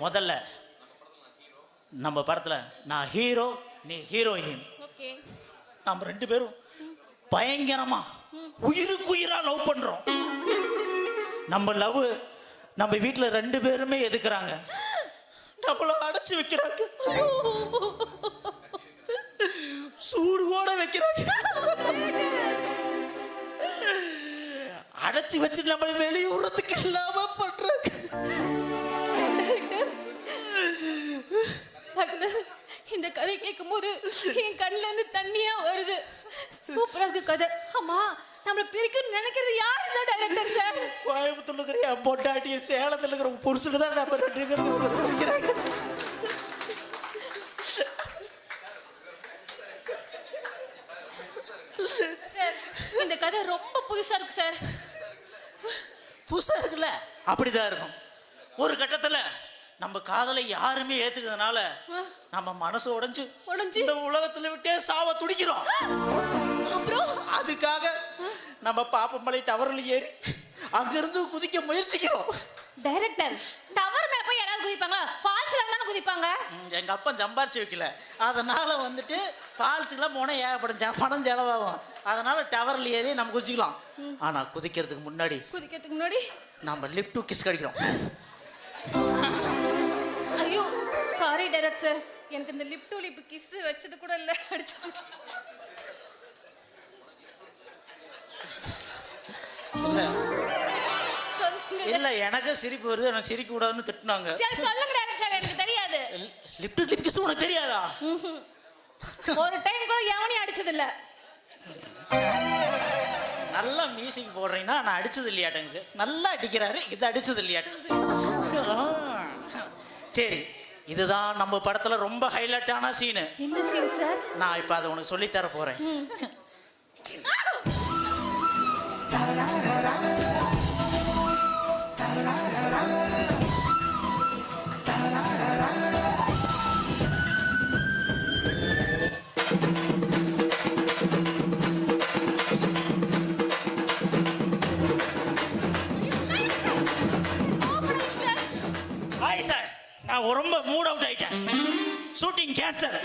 முதல்ல நம்ம படத்துல நான் ஹீரோ நீ ஹீரோயின் நம்ம ரெண்டு பேரும் பயங்கரமா உயிருக்கு உயிரா லவ் பண்றோம். நம்ம லவ் நம்ம வீட்ல ரெண்டு பேருமே எதுக்குறாங்க? நம்மள அடைச்சு வைக்கிறாங்க. சூடு கூட வைக்கிறாங்க. அடைச்சு வச்சு நம்ம வெளியூறதுக்கு இல்லாம பண்றாங்க. இந்த கதை கேட்கும்போது என் கண்ணுல இருந்து தண்ணியா வருது. சூப்பரா இருக்கு கதை. ஆமா நம்மள பிரிக்கணும்னு நினைக்கிறது யார் இந்த டைரக்டர் சார் கோயம்புத்தூர்ல இருக்கிற என் பொண்டாட்டிய சேலத்துல இருக்கிற புருஷனு தான் நம்ம ரெண்டு பேரும் வைக்கிறாங்க சார் இந்த கதை ரொம்ப புதுசா இருக்கு சார் புதுசா இருக்குல்ல? அப்படிதான் இருக்கும். ஒரு கட்டத்துல நம்ம காதலை யாருமே ஏத்துக்கிறதுனால நம்ம மனசு உடைஞ்சு உடைஞ்சு? இந்த உலகத்துல விட்டே சாவ துடிக்கிறோம். அப்புறம்? அதுக்காக நம்ம பாப்பமலை டவர்ல ஏறி அங்கிருந்து குதிக்க முயற்சிக்கிறோம். டைரக்டர் டவர் மேல போய் யாராவது குதிப்பாங்க ஃபால்ஸ்ல தானே குதிப்பாங்க. எங்க அப்பா சம்பாரிச்சு வைக்கல. அதனால வந்துட்டு ஃபால்ஸுக்கெல்லாம் போனால் ஏகப்படும் பணம் செலவாகும். அதனால டவர்ல ஏறி நம்ம குதிக்கலாம் ஆனா குதிக்கிறதுக்கு முன்னாடி குதிக்கிறதுக்கு முன்னாடி? நம்ம லிப் டு கிஸ் கடிக்கிறோம். சாரி டைரக்டர் சார் எனக்கு இந்த லிப் டு லிப் கிஸ் வச்சது கூட இல்ல. அடிச்சோம் இல்ல எனக்கு சிரிப்பு வருது. நான் சிரிக்க கூடாதுன்னு திட்டினாங்க. சரி சொல்லுங்க டைரக்டர் சார் எனக்கு தெரியாது. லிப் டு லிப் கிஸ் உனக்கு தெரியாதா. ஒரு டைம் கூட எவனையும் அடிச்சது இல்ல. நல்லா மியூசிக் போடுறீங்கன்னா நான் அடிச்சது இல்லையாட்டங்குது. நல்லா அடிக்கிறாரு இது அடிச்சது இல்லையாட்டங்குது. சரி. இதுதான் நம்ம படத்துல ரொம்ப ஹைலைட்டான சீனு என்ன சீன் சார் நான் இப்ப அதை உனக்கு சொல்லித் தர போறேன். ஹாய் சார் நான் ரொம்ப மூட் அவுட் ஆயிட்டேன். Shooting cancel